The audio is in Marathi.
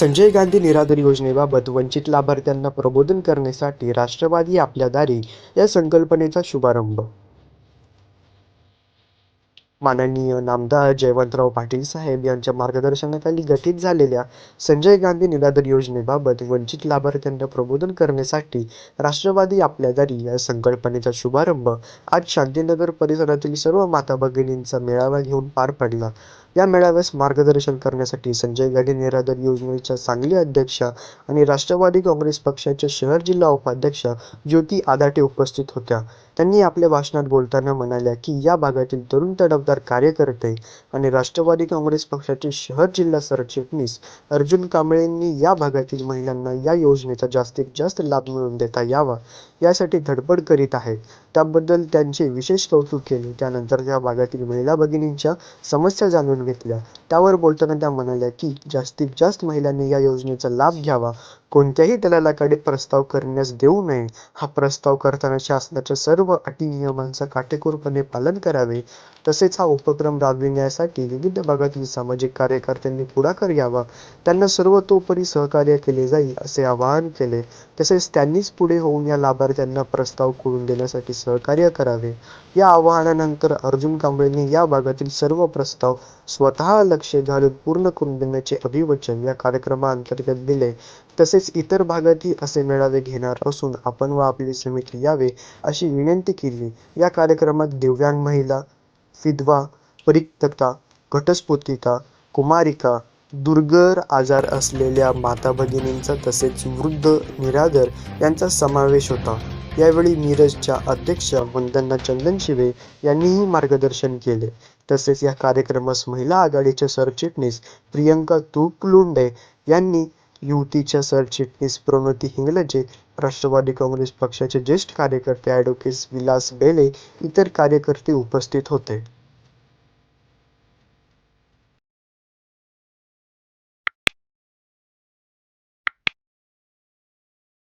संजय गांधी निराधार योजनेबाबत वंचित लाभार्थ्यांना प्रबोधन करण्यासाठी राष्ट्रवादी आपल्या दारी या संकल्पनेचा शुभारंभ. माननीय नामदार जयवंतराव पाटील साहेब यांच्या मार्गदर्शनाखाली गठीत झालेल्या संजय गांधी निराधार योजनेबाबत वंचित लाभार्थ्यांना प्रबोधन करण्यासाठी राष्ट्रवादी आपल्या दारी या संकल्पनेचा शुभारंभ आज शांतीनगर परिसरातील सर्व माता भगिनींचा मेळावा घेऊन पार पडला. या मेळाव्यास मार्गदर्शन करण्यासाठी संजय गाडे निराधार योजनेच्या सांगली अध्यक्षा आणि राष्ट्रवादी काँग्रेस पक्षाच्या शहर जिल्हा उपाध्यक्षा ज्योती आदाटे उपस्थित होत्या. त्यांनी आपल्या भाषणात बोलताना म्हणाल्या की या भागातील तरुण तडफदार कार्यकर्ते आणि राष्ट्रवादी काँग्रेस पक्षाचे शहर जिल्हा सरचिटणीस अर्जुन कांबळेंनी या भागातील महिलांना या योजनेचा जास्तीत जास्त लाभ मिळवून देता यावा यासाठी धडपड करीत आहेत. त्याबद्दल त्यांचे विशेष कौतुक केले. त्यानंतर त्या भागातील महिला भगिनींच्या समस्या जाणून घेतल्या. त्यावर बोलताना त्या म्हणाल्या की जास्तीत जास्त महिलांनी या योजनेचा लाभ घ्यावा. कोणत्याही दलालाकडे प्रस्ताव करण्यास देऊ नये. हा प्रस्ताव करताना शासनाच्या सर्व अटी नियमांचा काटेकोरपणे पालन करावे. तसेच हा उपक्रम राबविण्यासाठी विविध भागातील सामाजिक कार्यकर्त्यांनी पुढाकार घ्यावा. त्यांना सर्वतोपरी सहकार्य केले जाईल असे आवाहन केले. तसेच त्यांनीच पुढे होऊन या लाभार्थ्यांना प्रस्ताव करून देण्यासाठी सहकार्य करावे. या आवाहनानंतर अर्जुन कांबळेंनी या भागातील सर्व प्रस्ताव स्वतः लक्ष घालून पूर्ण करून देण्याचे अभिवचन या कार्यक्रमाअंतर्गत दिले. तसेच इतर भागातही असे मेळावे घेणार असून आपण व आपली समिती यावे अशी विनंती केली. या कार्यक्रमात दिव्यांग महिला विधवा परित्यक्ता घटस्फोटिका कुमारिका दुर्गर आजार असलेल्या माता भगिनींचा तसेच वृद्ध निराधार यांचा समावेश होता. यावेळी नीरजच्या अध्यक्षा वंदना चंदनशिवे यांनीही मार्गदर्शन केले. तसेच या कार्यक्रमास महिला आघाडीचे सरचिटणीस प्रियंका तुपलुंडे यांनी युतीच्या सरचिटणीस प्रणोती हिंगलजे राष्ट्रवादी काँग्रेस पक्षाचे ज्येष्ठ कार्यकर्ते ॲडव्होकेट विलास बेले इतर कार्यकर्ते उपस्थित होते.